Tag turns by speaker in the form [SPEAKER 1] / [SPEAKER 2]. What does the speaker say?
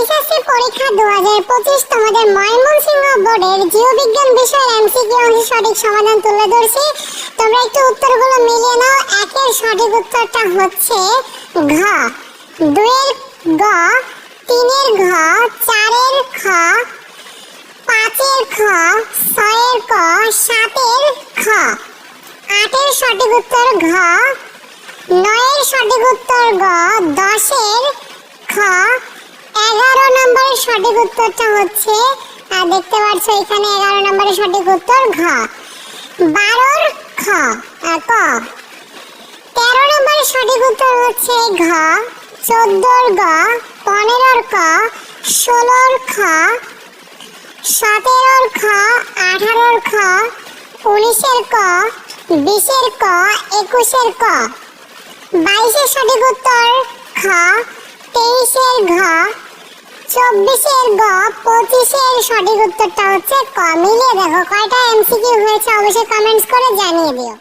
[SPEAKER 1] HSC পরীক্ষা দু হাজার পঁচিশ তোমাদের ময়মনসিংহ বোর্ডের জীববিজ্ঞান বিষয়ের এমসিকিউ অংশের সঠিক সমাধান তুলে ধরছি। তোমরা একটু উত্তরগুলো মিলিয়ে নাও। একের সঠিক উত্তরটা হচ্ছে ঘ। দুইয়ের গ, তিনের ঘ, চারের খ, পাঁচের খ, ছয়ের ক, সাতের খ। আটের সঠিক উত্তর ঘ, নয়ের সঠিক উত্তর গ দশের খ এগারো নম্বরের সঠিক উত্তরটা হচ্ছে দেখতে পাচ্ছ এখানে এগারো নম্বরের সঠিক উত্তর, ঘ। বারোর খ তেরো নম্বরের সঠিক উত্তর হচ্ছে ঘ, চোদ্দোর গ, পনেরোর ক, ষোলোর খ, সতেরোর খ, আঠারোর খ, উনিশের ক, বিশের ক, একুশের ক। বাইশের সঠিক উত্তর খ তেইশের ঘ চব্বিশের গ পঁচিশের সঠিক উত্তরটা হচ্ছে ক। মিলিয়ে দেখো, কয়টা এমসিকিউ হয়েছে অবশ্যই কমেন্টস করে জানিয়ে দিও।